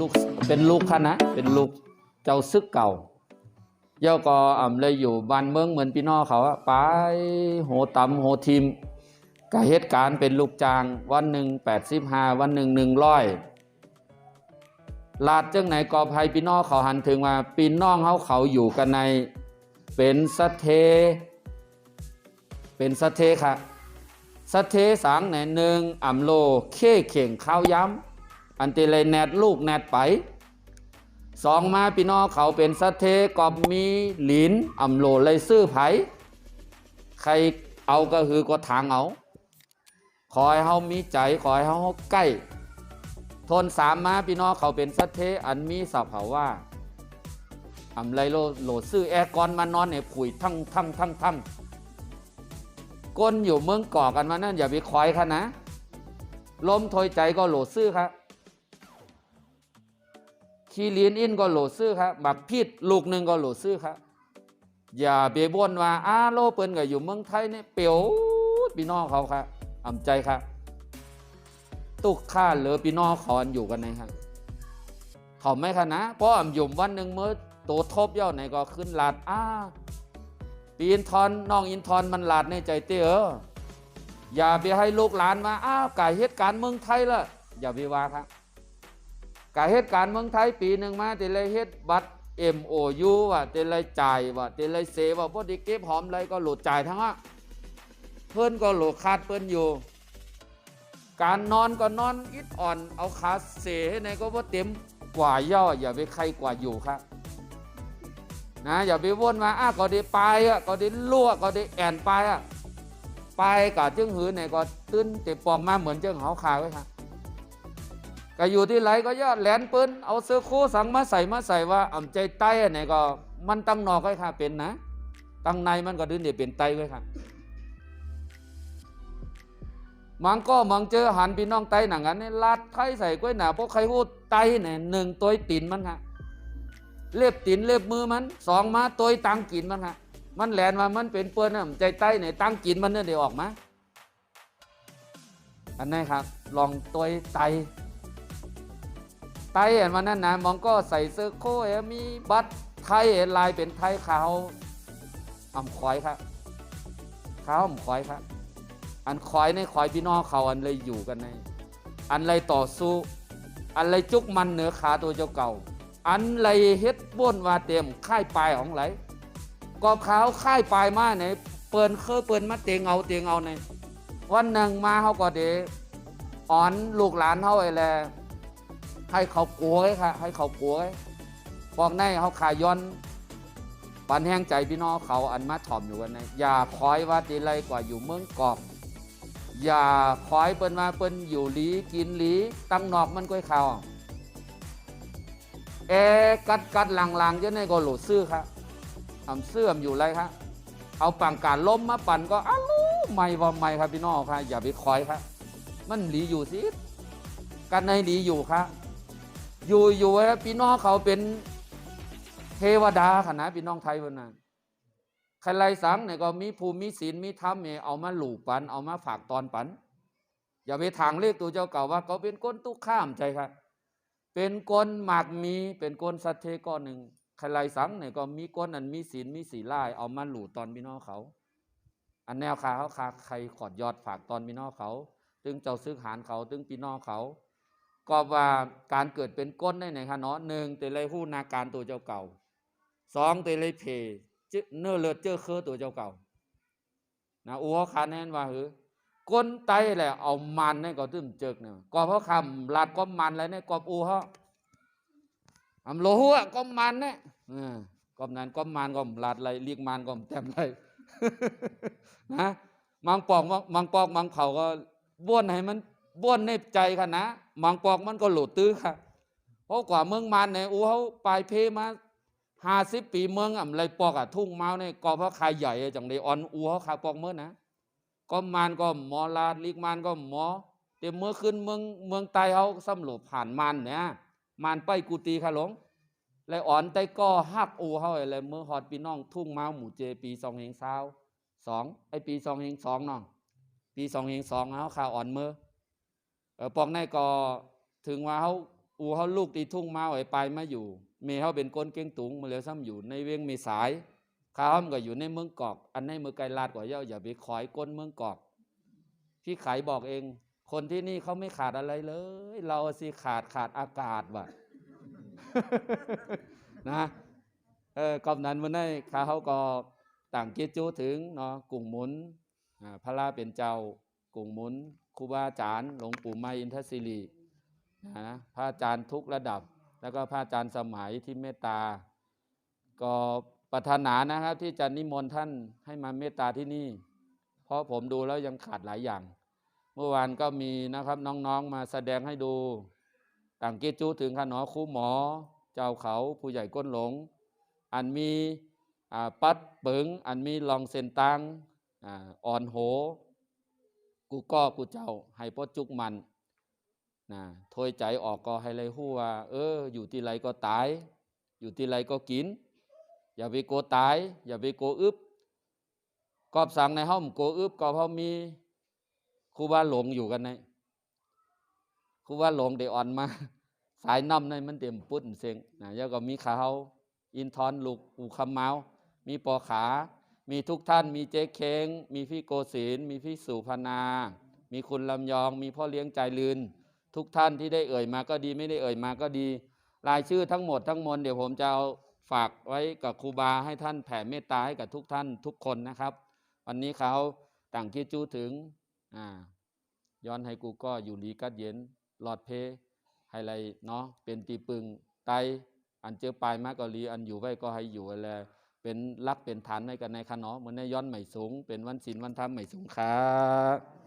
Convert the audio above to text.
ลูกเป็นลูกคณะ เป็นลูกเจ้าซึกเก่าเย่าก็อ่ำเลยอยู่บ้านเมืองเหมือนพี่น้องเขาอะไปโหตำโหทีมก็เหตุการณ์เป็นลูกจ้างวันหนึ่งแปดสิบห้าวันหนึ่งหนึ่งร้อยลาดจังไหนกอภัยพี่น้องเขาหันถึงว่าพี่น้องเขาเขาอยู่กันในเป็นสะเท เป็นสะเทค่ะสะเทสังไหนหนึ่งอ่ำโลเข้เข่งข้าวย้ำ อันติเลยแนดลูกแนดไปสองมาพี่น้องเขาเป็นสะเทกอบมีหลินอ่ำโลเลยซื้อไผใครเอาก็คือก็ทางเอาขอให้เฮามีใจขอให้เฮาใกล้ ทนสามมาพี่น้องเขาเป็นสะเทอันมีสับเขาว่าอำไรโลโหลดซื้อแอร์กอนมานอนเนี่ยขุยทั้งทั้งทั้งทั้งก้นอยู่เมืองก่อกันมานั่นอย่าไปคอยค่ะนะลมถอยใจก็โหลดซื้อครับ ขีลีนอินก็โหลดซื้อครับบักพีดลูกหนึ่งก็โหลดซื้อครับอย่าไปบ่นว่าอ้าโลเปิ้นก็อยู่เมืองไทยเนี่ยเปียวพี่น้องเขาครับอ่ำใจครับตุกข้าเหลือพี่น้องเขอนอยู่กันไหนครับเขาไม่คะนะเพราะอ่ำหยุมวันหนึ่งเมื่อโตทบเย่าไหนก็ขึ้นหลาดอ้าปีนทอนน้องอินทอนมันหลาดในใจเต้ออย่าไปให้ลูกหลานมาอ้าวกายเหตุการณ์เมืองไทยละอย่าไปว่าครับ กายเหตุการณ์เมืองไทยปีหนึ่งมาแต่เลยเฮ็ดบัตร MOU ว่าแต่เลยจ่ายว่าแต่เลยเสว่าพอดีเก็บหอมอะไรก็หลดจ่ายทั้งอะเพื่อนก็หลดคาดเพื่อนอยู่ การนอนก็นอนอิดอ่อนเอาขาเสให้ในก็ว่าเต็มกว่าย่ออย่าไปใครกว่าอยู่ครับนะอย่าไปวนมาอ้าก็ได้ไปอะก็ได้ลั่วก็ได้แอนไปอะไปกับจึงหือในก็ตื้นเต็ปองมาเหมือนเจ้งเขาขาไว้ครับ ก็อยู่ที่ไหนก็ยอดแหลนปืนเอาเสื้อคู่สังมาใส่มาใส่ว่าอ่ำใจใต้อันไหนก็ มันตั้งนอกไว้ค่ะเป็นนะ ตั้งในมันก็ดื้นเดี๋ยวเป็นไตไว้ค่ะมังก็มังเจอหันพี่น้องไตหนังอันนี้ลาดไข่ใส่กล้วยหนาพวกใครพูดไตเนี่ยหนึ่งตัวตีนมันฮะเล็บตีนเล็บมือมันสองมาตัวตังกินมันฮะมันแหลนมามันเป็นเปื้อนนะใจไตเนี่ยตังกินมันเนี่ยเดี๋ยวออกมาอันนี้ครับ ลองตัวไต ไตเห็นมันนั่นนะมองก็ใส่เสื้อโค้เอมีบัตรไทยเห็นลายเป็นไทยขาวอ่ำควายครับขาวอ่ำควายครับ อันคอยในคอยพี่น้องเขาอันเลยอยู่กันใน อันเลยต่อสู้ อันเลยจุกมันเหนือขาตัวเจ้าเก่า อันเลยเฮ็ดบ้วนว่าเต็มค่ายปลายของไหลกอบขาวค่ายปลายมาในเปินเคยเปินมาเตียงเอาเตียงเอาในวันหนึ่งมาเขาก็เดอ่อนลูกหลานเขาไอ้แล ให้เขากลัวไอ้ค่ะ ให้เขากลัวไอ้พวกในเขาขายย้อนปันแห้งใจพี่น้องเขาอันมาถ่อมอยู่กันในอย่าคอยว่าดีไรกว่าอยู่เมืองกอบ อย่าคอยเปิ้นมาเปิ้นอยู่หลีกินหลีตั้งนอกมันก้อยข่าวเอกัดกัดหลังหลังจะในก็หลดซื้อครับอำเสื่อมอยู่ไรครับเอาปังการล้มมาปั่นก็อ้าวไม่ว่าไม่ครับพี่น้องครับอย่าไปคอยครับมันหลีอยู่สิกันในหลีอยู่ครับ อยู่อยู่แล้วพี่น้องเขาเป็นเทวดาขนาดพี่น้องไทยวันนั้นใครไรสังเนี่ยก็มีภูมิศีลมีธรรมเนี่ยเอามาหลูกปัน เอามาฝากตอนปัน อย่าไปทางเลขตัวเจ้าเก่าว่าเขาเป็นก้นตุกข้ามใจครับเป็นก้นหมากมีเป็นก้นสัตเทก้อนหนึ่งใครไรสังเนี่ยก็มีก้นอันมีศีลมีสีลายเอามาหลูตอนพี่น้องเขา อันแนวคาเขาคาใครขอดยอดฝากตอนพี่น้องเขา ตึงเจ้าซื้อหารเขาตึงพี่น้องเขา ก็ว่าการเกิดเป็นก้นได้ไหนคะเนาะหนึ่งเตเลยหู้นาการตัวเจ้าเก่าสองเตเลยเพเจเนื้อเลือดเจอเคอตัวเจ้าเก่านะอัวขาแน่นว่าหือก้นไตแหละเอามันเนี่ยก็ตึมเจิกเนี่ยก็เพราะคำลาดก็มันอะไรเนี่ยก็อูเขาอำโลหัวก็มันเนี่ยอ่าก็นั้นก็มันก็ลาดอะไรเรียกมันก็แต้มไรนะมังปอกมังปอกมังเผาก็บ้วนให้มัน บ้วนในใจค่ะนะมังปอกมันก็หลดตื้อค่ะ เพราะกว่าเมืองมันเนี่ยอู้เขาปลายเพมาห้าสิบปีเมืองอ่ำไรปอกอะทุ่งเมาเนี่ยกอพระคายใหญ่จังเลยอ่อนอัวขาปอกเมื่อนะก็มานก็หมอลาดลิกมานก็หมอเต็มเมื่อขึ้นเมืองเมืองไตเขาสำรวจผ่านมันเนี่ยมันไปกุตีขาหลงและอ่อนไตก็ฮักอูเขาอะไรเมื่อฮอดพี่น้อง ทุ่งเมาหมู่เจปีสองเฮงเศร้าสองไอปีสองเฮงสองน้องปีสองเฮงสองเขาข่าวอ่อนเมื่อ ปอกในก็ถึงว่าเขาอูเขาลูกตีทุ่งมาไว้ไปมาอยู่ เมเขาเป็นก้นเก้งตุงมาแล้วซ้ำอยู่ในเวียงเมสายข้ามก็อยู่ในเมืองกอก อันในเมืองไกลลาดกว่าเย่าอย่าไปคอยก้นเมืองกอก พี่ไขบอกเอง คนที่นี่เขาไม่ขาดอะไรเลย เราสิขาดขาดอากาศว่ะนะเออกอบนั้นมันได้ข้าเขาก็ต่างเกียจูถึงเนาะกุ่งหมุนอ่าพระลาเป็นเจ้ากุ่งหมุน ครูบาอาจารย์หลวงปู่ไมอินทศิรินะพระอาจารย์ทุกระดับ แล้วก็พระอาจารย์สมัยที่เมตตา ก็ปรารถนานะครับ ที่จะนิมนต์ท่านให้มาเมตตาที่นี่ เพราะผมดูแล้วยังขาดหลายอย่าง เมื่อวานก็มีนะครับน้องๆมาแสดงให้ดูต่างเกจูถึงขนอคูหมอ เจ้าเขาผู้ใหญ่ก้นหลง อันมีปัดเปิงอันมีลองเซนตังอ่อนโห กูก็กูเจ้า ให้ปอจุกมันนะถอยใจออกก็ให้เลยหู้ว่า เออ อยู่ที่ไรก็ตาย อยู่ที่ไรก็กิน อย่าไปโกตาย อย่าไปโกอึบกอบสั่งในห้องโกอึบก็เพราะมีครูบาหลงอยู่กันในครูบาหลงเดอ่อนมา สายน้ำในมันเต็มปุ้นเซ็งนะแล้วก็มีขาวอินทอนลูกอูคำเมา มีปอขา มีทุกท่านมีเจ๊เคงมีพี่โกศินมีพี่สุพนา มีคุณลำยอง มีพ่อเลี้ยงใจลืนทุกท่านที่ได้เอ่ยมาก็ดีไม่ได้เอ่ยมาก็ดี รายชื่อทั้งหมดทั้งมวลเดี๋ยวผมจะเอาฝากไว้กับครูบาให้ท่านแผ่เมตตาให้กับทุกท่านทุกคนนะครับ วันนี้เขาต่างคิดจูถึงอ่าย้อนให้กูก็อยู่ลีกัดเย็นหลอดเพให้ไรเนาะเป็นตีปึงไตอันเจอปลายมากก็ลีอันอยู่ไว้ก็ให้อยู่อะไร เป็นรักเป็นฐานให้กันในคะเนาะเหมือนในย้อนใหม่สูง เป็นวันศีลวันธรรมใหม่สูงครับ